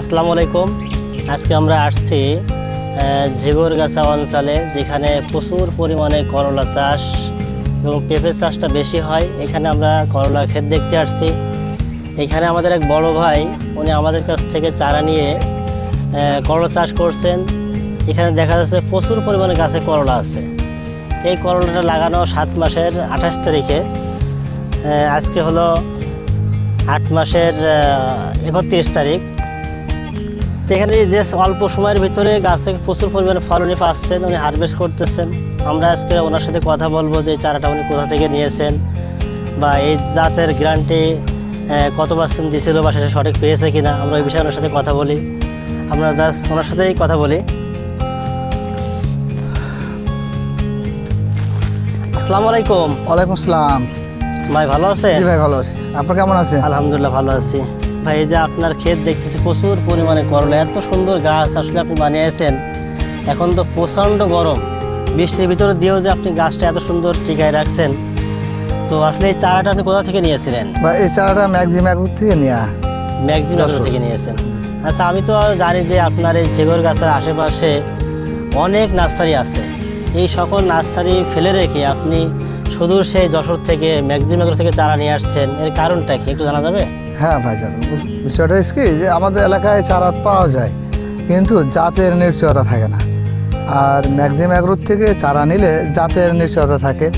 আসসালামু আলাইকুম। আজকে আমরা আসছি ঝিগরগাছা অঞ্চলে, যেখানে প্রচুর পরিমাণে করলা চাষ এবং পেঁপে চাষটা বেশি হয়। এখানে আমরা করলার ক্ষেত দেখতে আসছি। এখানে আমাদের এক বড় ভাই, উনি আমাদের কাছ থেকে চারা নিয়ে করলা চাষ করছেন। এখানে দেখা যাচ্ছে প্রচুর পরিমাণে গাছে করলা আছে। এই করলাটা লাগানো সাত মাসের আঠাশ তারিখে। আজকে হলো আট মাসের একত্রিশ তারিখ। এখানে যে অল্প সময়ের ভিতরে গাছে প্রচুর পরিমাণে ফলনই পাচ্ছেন উনি হারভেস্ট করতেছেন। আমরা আজকে ওনার সাথে কথা বলব যে এই চারাটা উনি কোথা থেকে নিয়েছেন বা এই জাতের গ্রান্টে কত পার্সেন্ট দিয়েছিল বা সেটা সঠিক পেয়েছে কিনা আমরা ওই বিষয়ে ওনার সাথে কথা বলি। আমরা জাস্ট ওনার সাথেই কথা বলি। আসসালামু আলাইকুম। ওয়ালাইকুম আসসালাম। ভাই ভালো আছেন? জি ভাই ভালো আছি। আপনার কেমন আছেন? আলহামদুলিল্লাহ ভালো আছি। ভাই এই যে আপনার ক্ষেত দেখতেছি প্রচুর পরিমাণে করলা এত সুন্দর গাছ আসলে আপনি বানিয়েছেন। এখন তো প্রচণ্ড গরম। বৃষ্টির ভিতরে দিয়েও যে আপনি গাছটা এত সুন্দর টিকায় রাখছেন। তো আসলে এই চারাটা আপনি কোথা থেকে নিয়েছিলেন? বা এই চারাটা ম্যাক্সিম একর থেকে নেওয়া ম্যাক্সিম ম্যাক্সিমাম থেকে নিয়েছেন। আচ্ছা আমি তো জানি যে আপনার এই ঝেগর গাছের আশেপাশে অনেক নার্সারি আছে। এই সকল নার্সারি ফেলে রেখে আপনি শুধু সেই যশোর থেকে ম্যাক্সিমাম থেকে চারা নিয়ে আসছেন। এর কারণটা কি একটু জানা যাবে? হ্যাঁ ভাই যাবেন বিষয়টা হচ্ছে কি যে আমাদের এলাকায় চারা পাওয়া যায় কিন্তু জাতের নিশ্চয়তা থাকে না। আর ম্যাক্সিম অ্যাগ্রোর থেকে চারা নিলে জাতের নিশ্চয়তা থাকে।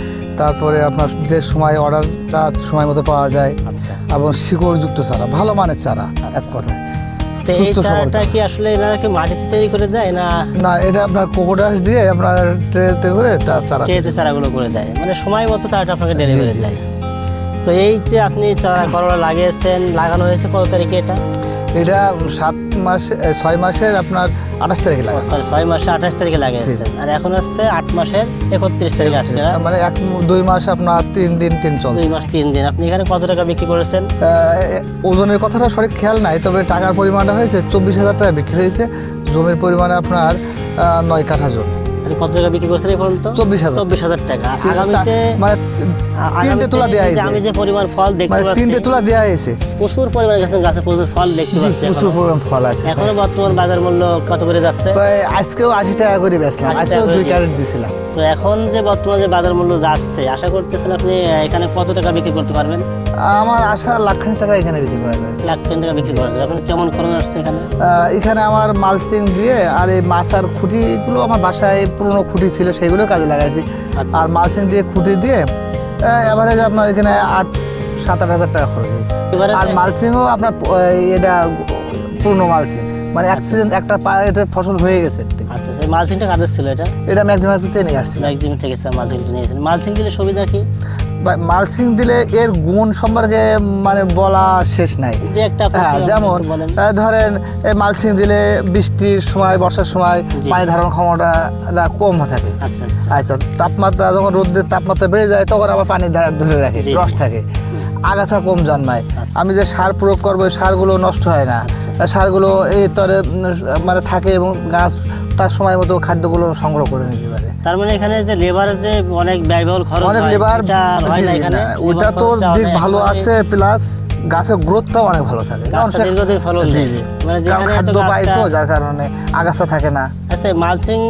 তারপরে আপনার যে সময় অর্ডারটা সময় মতো পাওয়া যায় আচ্ছা। এবং শিকড়যুক্ত চারা ভালো মানের চারা এক কথায়। তো এই চারাটা কি আসলে এনারা কি মাটিতে তৈরি করে দেয় না না এটা আপনার কোকোডাস দিয়ে আপনার ট্রেতে করে তার চারা ট্রেতে চারাগুলো করে দেয়? মানে সময় মতো চারাটা আপনাকে ডেলিভারি দেয়। তো এই যে আপনি চারা করলা লাগিয়েছেন লাগানো হয়েছে কত তারিখে এটা? এটা সাত মাস ছয় মাসের আপনার আঠাশ তারিখে লাগা সরি ছয় মাসে আঠাশ তারিখে লাগিয়েছেন। আর এখন হচ্ছে আট মাসের একত্রিশ তারিখ আজকে মানে এক দুই মাস আপনার তিন দিন তিন চলছে। দুই মাস তিন দিন। আপনি এখানে কত টাকা বিক্রি করেছেন? ওজনের কথাটা সঠিক খেয়াল নাই তবে টাকার পরিমাণটা হয়েছে চব্বিশ হাজার টাকা বিক্রি হয়েছে। জমির পরিমাণে আপনার নয় কাঠা জমি। আপনি কত টাকা বিক্রি করেছেন এই পর্যন্ত? 24,000 চব্বিশ হাজার টাকা। আগামীতে মানে তিনটে আগামীতে দেওয়া হয়েছে। আমি যে পরিমাণ ফল দেখতে পাচ্ছি তিনটে তোলা দেওয়া হয়েছে। প্রচুর পরিমাণে গাছে গাছে প্রচুর ফল দেখতে পাচ্ছি প্রচুর পরিমাণ ফল আছে। এখনও বর্তমান বাজার মূল্য কত করে যাচ্ছে? আজকেও আশি টাকা করে বেচলাম। আজকেও দুই ক্যারেট দিছিলাম। তো এখন যে বর্তমানে যে বাজার মূল্য যাচ্ছে আশা করতেছেন আপনি এখানে কত টাকা বিক্রি করতে পারবেন? আমার আশা লাখখানি টাকা এখানে বিক্রি করা যায় লাখ টাকা বিক্রি করা যাবে। আপনার কেমন খরচ আসছে এখানে? এখানে আমার মালচিং দিয়ে আর এই মাছার খুঁটিগুলো আমার বাসায় পুরনো খুঁটি ছিল সেগুলো কাজে লাগাইছি। আচ্ছা, আর মালসিং মালচিং দিয়ে খুঁটি দিয়ে এভারেজ আপনার এখানে আট সাত আট হাজার টাকা খরচ হয়েছে। আর মালচিংও আপনার এটা পুরনো মালসিং মানে অ্যাক্সিডেন্ট একটা পা- এতে ফসল হয়ে গেছে আচ্ছা মালচিংটা কাদের ছিল এটা? এটা ম্যাক্সিমাম থেকে নিয়ে আসছে ম্যাক্সিমাম থেকে স্যার মালচিংটা নিয়েছেন মালচিং দিলে সুবিধা কি? মালচিং দিলে এর গুণ সম্পর্কে মানে বলা শেষ নাই। হ্যাঁ যেমন ধরেন এই মালচিং দিলে বৃষ্টির সময় বর্ষার সময় পানি ধারণ ক্ষমতা কম থাকে। আচ্ছা আচ্ছা। আচ্ছা তাপমাত্রা যখন রোদের তাপমাত্রা বেড়ে যায় তখন আবার পানি ধরে রাখে রস থাকে। আগাছা কম জন্মায়। আচ্ছা। আমি যে সার প্রয়োগ করব সারগুলো নষ্ট হয় না। সারগুলো এই তরে মানে থাকে এবং গাছ তার সময় মতো খাদ্যগুলো সংগ্রহ করে নিতে পারে তার মানে এখানে যে লেবার যে অনেক ব্যয়বহুল খরচ অনেক হয়, লেবার এটা হয় না এখানে। ওটা তো দিক ভালো মানে আছে প্লাস গাছের গ্রোথটাও অনেক ভালো থাকে। দীর্ঘদিন ফলন জি, জি। মানে যেখানে খাদ্য পায় তো যার কারণে আগাছা থাকে না। আচ্ছা মালসিং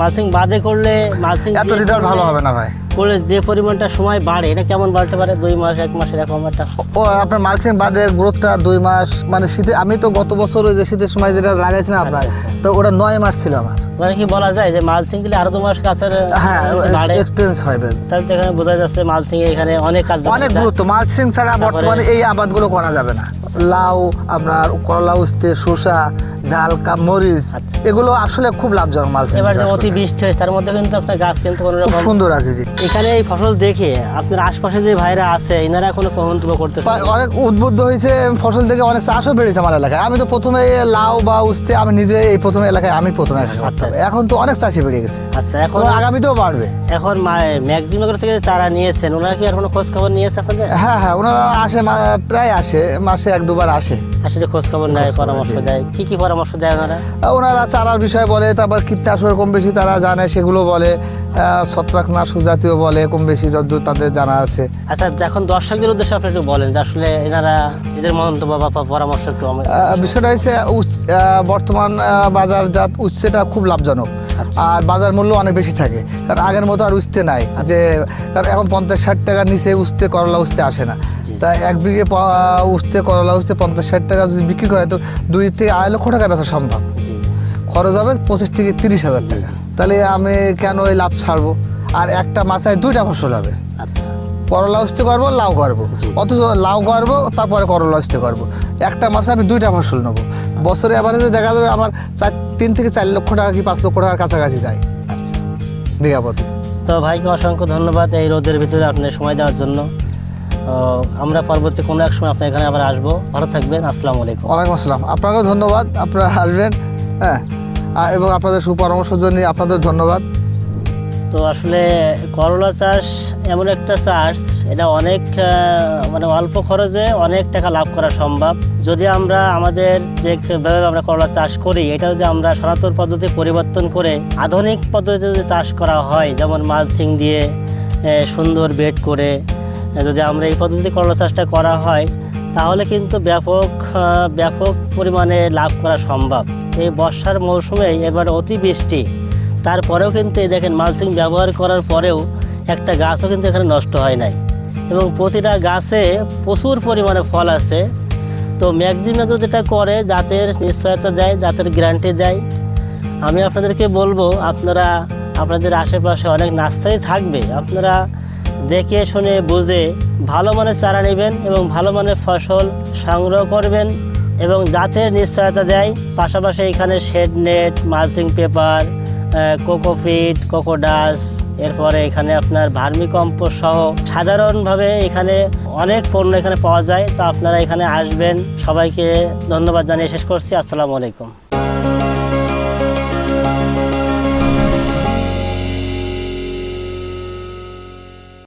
মালসিং বাদে করলে মালসিং এত রেজাল্ট ভালো হবে না ভাই। করলে যে পরিমাণটা সময় বাড়ে এটা কেমন বাড়তে পারে? দুই মাস এক মাস এরকম একটা। ও আপনার মালচিং বাদে গ্রোথটা দুই মাস মানে শীতে আমি তো গত বছর ওই যে শীতের সময় যেটা লাগাইছিলাম আপনার আচ্ছা, আচ্ছা। তো ওটা নয় মাস ছিল আমার। মানে কি বলা যায় যে মালচিং দিলে আরও দু মাস গাছের হ্যাঁ বাড়ে? এক্সপিরিয়েন্স হবে তাহলে তো এখানে বোঝা যাচ্ছে মালচিং এখানে অনেক কাজ অনেক গুরুত্ব। মালচিং ছাড়া বর্তমানে এই আবাদগুলো করা যাবে না। লাউ আপনার করলা উস্তে শসা ঝাল মরিচ আচ্ছা। এগুলো আসলে খুব লাভজনক মালচিং এবার যে অতি বৃষ্টি হয়েছে তার মধ্যে কিন্তু আপনার গাছ কিন্তু কোনো রকম সুন্দর আছে জি। এখানে এই ফসল দেখে আপনার আশপাশে যে ভাইরা আছে এনারা কোনো মন্তব্য করতেছে বা- অনেক উদ্বুদ্ধ হয়েছে ফসল থেকে অনেক চাষও বেড়েছে আমার এলাকায়। আমি তো প্রথমে লাউ বা উস্তে আমি নিজে এই প্রথম এলাকায় আমি প্রথমে আচ্ছা, আচ্ছা। এখন তো অনেক চাষি বেড়ে গেছে। আচ্ছা এখন আগামীতেও বাড়বে। এখন ম্যাক্সিমাম থেকে চারা নিয়েছেন ওনারা কি আর কোনো খোঁজ খবর নিয়েছে আপনাদের? হ্যাঁ হ্যাঁ ওনারা আসে প্রায় আসে মাসে এক দুবার আসে। আসলে খোঁজ খবর নেয় পরামর্শ দেয়। দেয় কি কি পরামর্শ পরামর্শ দেয় ওনারা? ওনারা চারার বিষয় বলে তারপর কীটনাশক কম বেশি তারা জানে সেগুলো বলে আহ, ছত্রাকনাশক জাতীয় বলে কম বেশি যদ্দূর তাদের জানা আছে। আচ্ছা এখন দর্শকদের উদ্দেশ্যে আপনি একটু বলেন যে আসলে এনারা এদের মন্তব্য বা পরামর্শ একটু বিষয়টা হচ্ছে বর্তমান বাজারজাত উচ্ছেটা খুব লাভজনক। আর বাজার মূল্য অনেক বেশি থাকে। কারণ আগের মতো আর উঠতে নাই। যে কারণ এখন পঞ্চাশ ষাট টাকার নিচে উঠতে করলা উঠতে আসে না। তা এক বিঘে উঠতে করলা উঠতে পঞ্চাশ ষাট টাকা যদি বিক্রি করে তো দুই থেকে আড়াই লক্ষ টাকা বেচা সম্ভব। খরচ হবে পঁচিশ থেকে তিরিশ হাজার টাকা। তাহলে আমি কেন ওই লাভ ছাড়বো? আর একটা মাছায় দুইটা ফসল হবে। আচ্ছা। করলা উঠতে করব লাউ করব। অথচ লাউ করব তারপরে করলা উঠতে করব। একটা মাসে আমি দুইটা ফসল নেব। বছরে অ্যাভারেজে দেখা যাবে আমার চার তিন থেকে চার লক্ষ টাকা কি পাঁচ লক্ষ টাকার কাছাকাছি যায়। আচ্ছা। বিঘাপতি তো ভাইকে অসংখ্য ধন্যবাদ এই রোদের ভিতরে আপনার সময় দেওয়ার জন্য। আমরা পরবর্তী কোনো এক সময় আপনার এখানে আবার আসব। ভালো থাকবেন আসসালামু আলাইকুম। ওয়ালাইকুম আসসালাম। আপনাকেও ধন্যবাদ আপনারা আসবেন হ্যাঁ। এবং আপনাদের সুপরামর্শের জন্য আপনাদের ধন্যবাদ। তো আসলে করলা চাষ এমন একটা চাষ, এটা অনেক মানে অল্প খরচে অনেক টাকা লাভ করা সম্ভব। যদি আমরা আমাদের যেভাবে আমরা করলা চাষ করি, এটা যদি আমরা সনাতন পদ্ধতি পরিবর্তন করে আধুনিক পদ্ধতিতে যদি চাষ করা হয়, যেমন মালচিং দিয়ে সুন্দর বেড করে যদি আমরা এই পদ্ধতি করলা চাষটা করা হয়, তাহলে কিন্তু ব্যাপক ব্যাপক পরিমাণে লাভ করা সম্ভব। এই বর্ষার মৌসুমে এবার অতিবৃষ্টি তারপরেও কিন্তু এই দেখেন মালচিং ব্যবহার করার পরেও একটা গাছও কিন্তু এখানে নষ্ট হয় নাই। এবং প্রতিটা গাছে প্রচুর পরিমাণে ফল আছে। তো ম্যাক্সিম্যাগ্রো যেটা করে, জাতের নিশ্চয়তা দেয়, জাতের গ্যারান্টি দেয়। আমি আপনাদেরকে বলব, আপনারা, আপনাদের আশেপাশে অনেক নার্সারি থাকবে, আপনারা দেখে শুনে বুঝে ভালো মানের চারা নেবেন এবং ভালো মানের ফসল সংগ্রহ করবেন এবং জাতের নিশ্চয়তা দেয়। পাশাপাশি এখানে shade net, mulching paper cocopeat cocodust এরপরে এখানে আপনার ভার্মি সহ সাধারণভাবে এখানে অনেক পণ্য এখানে পাওয়া যায়। তো আপনারা এখানে আসবেন। সবাইকে ধন্যবাদ জানিয়ে শেষ করছি। আসসালামু আলাইকুম।